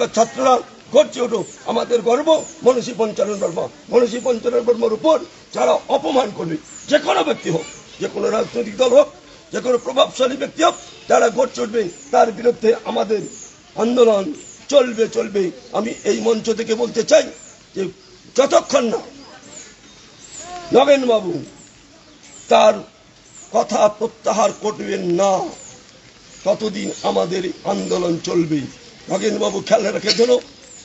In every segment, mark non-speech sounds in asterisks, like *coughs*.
এখানকার ছাত্ররা গর্জে ওঠো আমাদের গর্ব মনীষী পঞ্চানন বর্মা। মনীষী পঞ্চানন বর্মার উপর যারা অপমান করবে, যে কোনো ব্যক্তি হোক, যে কোনো রাজনৈতিক দল হোক, যে কোনো প্রভাবশালী ব্যক্তি হোক, যারা গর্জে উঠবে, তার বিরুদ্ধে আমাদের আন্দোলন চলবে চলবে। আমি এই মঞ্চ থেকে বলতে চাই যে যতক্ষণ না নগেনবাবু তার কথা প্রত্যাহার করবেন না, ততদিন আমাদের আন্দোলন চলবে। নগেনবাবু খেয়াল রেখে দিল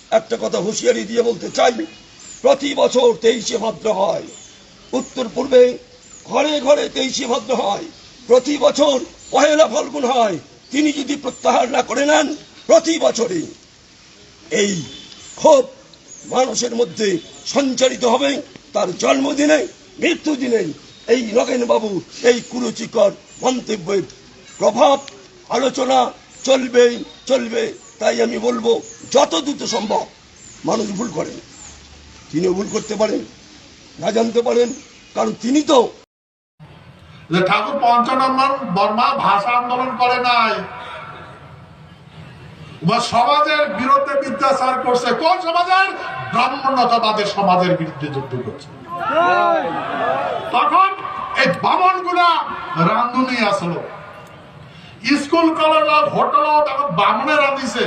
একটা কথা হুঁশিয়ারি দিয়ে বলতে চাই, প্রতি বছর তেইশে ভাদ্র হয়। উত্তর পূর্বে ঘরে ঘরে তেইশে ভাদ্র হয়। প্রতি বছর পহেলা ফল্গুন হয়। তিনি যদি প্রত্যাহার না করে নেন, প্রতি বছরে এই ক্ষোভ মানুষের মধ্যে সঞ্চারিত হবে। তার জন্মদিনে, মৃত্যুদিনে এই নগেনবাবু এই কুরুচিকর মন্তব্যের প্রভাব, আলোচনা চলবে চলবে। তাই আমি বলব যত দ্রুত সম্ভব মানুষ ভুল করেন। তিনিও ভুল করতে পারেন না জানতে পারেন কারণ তিনি তো ঠাকুর পঞ্চানন্দন বর্মা ভাষা আন্দোলন করে নাই বা সমাজের বিরুদ্ধে বিদ্যাচার করছে কোন সমাজের? ব্রাহ্মণতাবাদের সমাজের বিরুদ্ধে যুদ্ধ করছে। তখন এই বামনগুলা রান্ধুনি আসলো। স্কুল, কলেজ হোটেল বামনে রাঁধিছে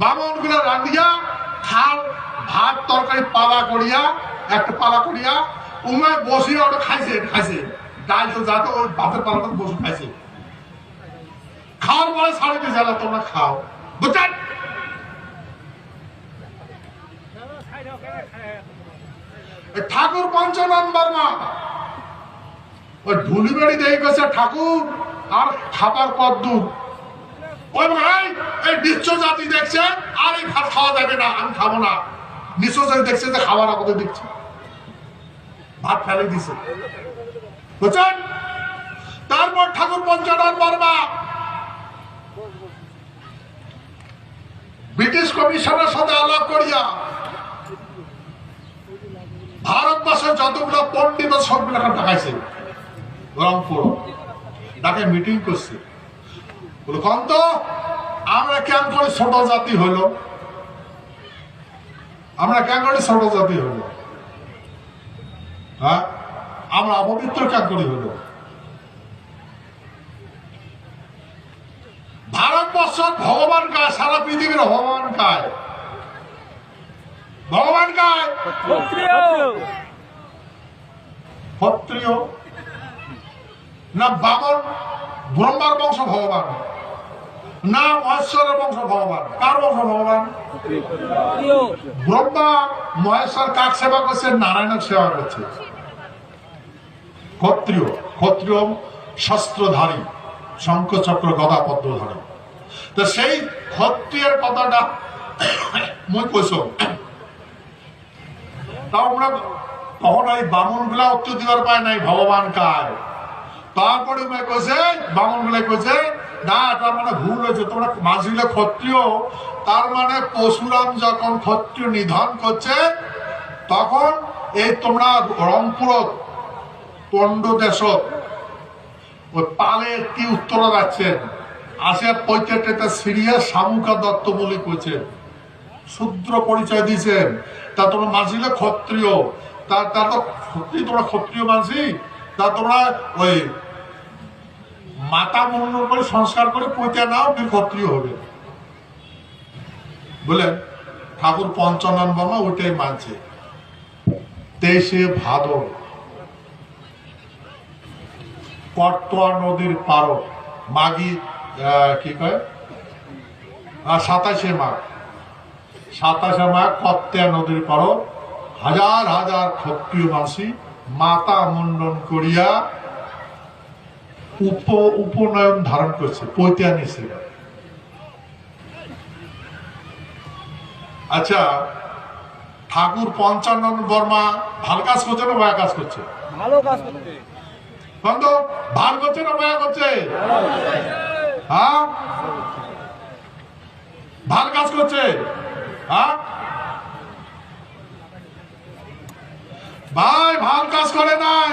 বামনগুলা রাঁধিয়া খাল ভাত, তরকারি পালা করিয়া, একটা পালা করিয়া উমায় বসিয়া ওটা খাইছে খাইছে। ডাল তো যাতে ওই ভাতের পালাটা বসে খাইছে। খাওয়ার পরে সাড়ে দিয়ে জ্বালা তোমরা খাও। বুঝছেন? ঠাকুর পঞ্চনন বর্মা ওই ঢুলি বেড়ি দিয়ে গেছে ঠাকুর আর খাবার কদ্দুর ওই ভাই এই নিশ্চ জাতি দেখছে, আর এই ভাত খাওয়া যাবে না, আমি খাব না। নিশ্চ জাতি দেখছে যে খাবার আমাদের দিচ্ছে। ভাত ফেলে দিছে। বুঝছেন? তারপর ঠাকুর পঞ্চানন বর্মা ব্রিটিশ কমিশনের সাথে আলাপ করিয়া ভারতবর্ষের যতগুলো পণ্ডিত সবগুলো এখন ঢাকাইছে রংপুর ঢাকে মিটিং করছে। বলো কন্ত আমরা কেন করে ছোট জাতি হইল? আমরা কেন করে ছোট জাতি হইল? হ্যাঁ? আমরা অপবিত্র কেন করে হইল? ভারতবর্ষ ভগবান কায় সারা পৃথিবীর ভগবান কায় ভগবান কায় ক্ষত্রিয়। না বামন ব্রহ্মার বংশ ভগবান, না মহেশ্বরের বংশ ভগবান। কার বংশ ভগবান? ব্রহ্মা, মহেশ্বর কাক সেবা করছে? নারায়ণের সেবা করছে। ক্ষত্রিয় ক্ষত্রিয় শস্ত্রধারী শঙ্খ চক্র গদা পদ্মধারী। তো সেই ক্ষত্রিয়ের কথাটা মই কৈছ। তাও আমরা তখন এই বামুনগুলা উত্তর দিবার পায় নাই ভগবান কায় তারপরে উমে কইছে, বামুনগুলা কইছে, না, তার মানে ভুল হয়েছে, তোমরা মাঝিলে ক্ষত্রিয়। তার মানে পশুরাম যখন ক্ষত্রিয় নিধন করছে, তখন এই তোমরা রংপুরত পণ্ড দেশত ওই পালে কি উত্তরা যাচ্ছেন আসিয়া পঁয়ত্রিশটা সিরিয়া শামুকা দত্ত বলে কইছেন। শূদ্র পরিচয় দিয়েছেন। তা তোমরা মাঝিলে ক্ষত্রিয়। তা তা তো তোমরা ক্ষত্রিয় মাঝি? তা তোমরা ওই মাতা মুন্ডন করে সংস্কার করে পৈতে নাও ফির ক্ষত্রিয় হবে। বুঝলেন? ঠাকুর পঞ্চানন বর্মা ওইটাই মানছে। তেইশে ভাদর। কট্টোয়া নদীর পার মাগি কি কয়? সাতাশে মাঘ। সাতাশে মাঘ কত্তিয়া নদীর পার হাজার হাজার ক্ষত্রিয় মাসি মাতা মুন্ডন করিয়া উপ উপনয়ন ধারণ করছে পৈতিয়া নিছে আচ্ছা ঠাকুর পঞ্চানন বর্মা ভালো কাজ করছে না বয়া কাজ করছে? ভালো কাজ ভালো করছে না বয়া করছে? হ্যাঁ? ভালো কাজ করছে? হ্যাঁ? ভাই ভালো কাজ করে নাই।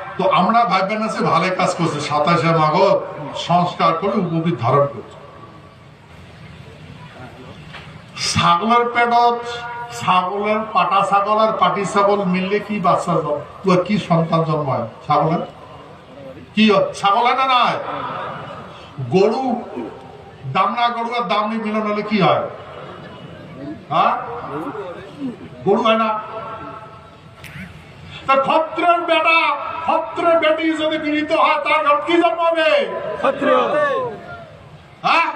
তো আমরা ভাববেন না সে ভালো কাজ করছে। সাতাশে মাগ সংস্কার করে উপবিদ ধারণ করছে। ছাগলের পেটত, ছাগলের পাটা ছাগল আর পাটি ছাগল মিললে কি বাচ্চা জন্ম কি সন্তান জন্মায় ছাগলের? কি হয়? ছাগল হয় না নাই? গরু, দামনা গরু আর দামনি মিলন হলে কি হয়? হ্যাঁ গরু হয় না। ক্ষত্রের বেটা ক্ষত্রের বেটি যদি মিলিত হয় তার ঘর কি জন্মাবে? হ্যাঁ?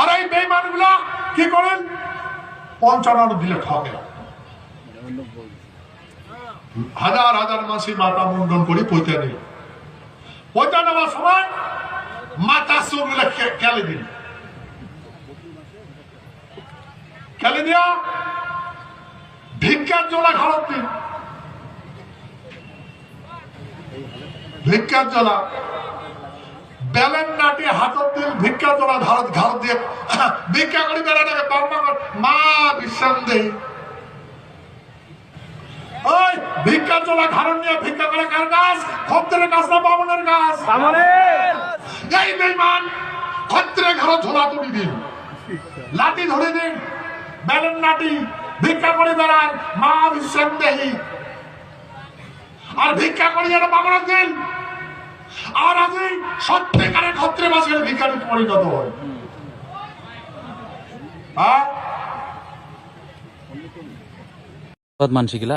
আর এই বেইমানগুলা কি করেন? পঞ্চানন দিলে ঠকে। হাজার হাজার মাসি মাথা মুন্ডন করে পৈতে নিল। পৈতে নেওয়ার সময় মাথা গুলা খেলে দিল? খেলে দিয়া ভিক্ষার জোলা খারাপ ভিক্ষার জোলা বেলেন নাটি হাতত দিল ভিক্ষা জোলা ধারত ঘাড় দিয়ে *coughs* ভিক্ষা করি মা বিশ্বাস দেই। ওই ভিক্ষা জোলা ঘাড় নিয়ে ভিক্ষা করে কার গাছ খদ্দের গাছ না বামনের গাছ এই ঝোলা তুলি দিন। লাঠি ধরে দিন। বেলেন ভিক্ষা করে বেড়ান মা আর ভিক্ষা করি আর আমি সত্যিকারের ক্ষত্রে পরিণত হ্যাঁ।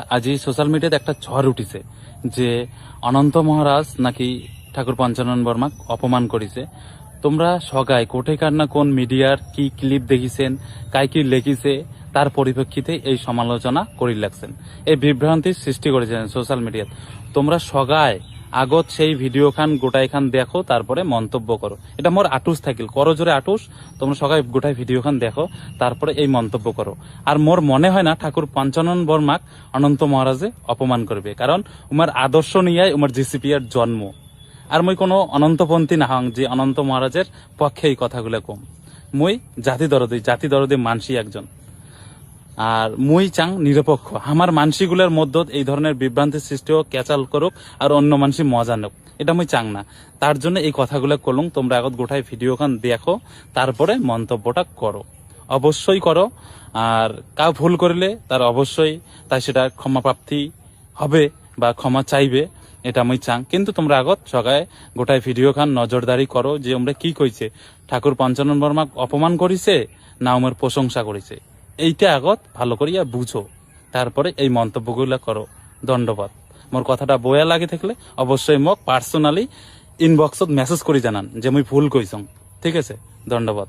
আজি সোশ্যাল মিডিয়াতে একটা ঝড় উঠিছে যে অনন্ত মহারাজ নাকি ঠাকুর পঞ্চানন বর্মাক অপমান করিছে। তোমরা সগায় কোঠে কার না কোন মিডিয়ার কি ক্লিপ দেখিছেন, কাই কি লেখিছে, তার পরিপ্রেক্ষিতে এই সমালোচনা করি লাগছেন। এই বিভ্রান্তির সৃষ্টি করেছেন সোশ্যাল মিডিয়াত তোমরা সগাই আগত সেই ভিডিও খান গোটাই খান দেখো, তারপরে মন্তব্য করো। এটা মোর আটুস থাকিল, করো জোরে আটুস, তোমরা সবাই গোটাই ভিডিও খান দেখো, তারপরে এই মন্তব্য করো। আর মোর মনে হয় না, ঠাকুর পঞ্চানন বর্মাক অনন্ত মহারাজে অপমান করবে, কারণ উমার আদর্শ নিয়ে উমার জিসিপিয়ার জন্ম। আর মই কোনো অনন্তপন্থী না হং যে অনন্ত মহারাজের পক্ষে এই কথাগুলো কম। মই জাতি দরদি জাতি দরদি মানসি একজন। আর মুই চাং নিরপেক্ষ। আমার মানসিগুলোর মধ্যে এই ধরনের বিভ্রান্তি সৃষ্টি হোক ক্যাচাল করুক আর অন্য মানসি মজা নোক। এটা মুই চাং না। তার জন্য এই কথাগুলো করলুম তোমরা আগত গোটায় ভিডিও খান দেখো, তারপরে মন্তব্যটা করো। অবশ্যই করো, আর কা ভুল করলে তার অবশ্যই তাই সেটা ক্ষমা প্রাপ্তি হবে বা ক্ষমা চাইবে। এটা আমি চাং। কিন্তু তোমরা আগত সবাই গোটাই ভিডিও খান নজরদারি করো যে আমরা কি কইছে। ঠাকুর পঞ্চানন বর্মা অপমান করিছে না আমার প্রশংসা করিছে। এইটা আগত ভালো করিয়া বুঝো। তারপরে এই মন্তব্যগুলো করো। দণ্ডবাদ। মোর কথাটা বয়া লাগে থাকলে অবশ্যই মোক পার্সোনালি ইনবক্সত মেসেজ করে জানান যে মুই ভুল কইছং। ঠিক আছে? দণ্ডবাদ।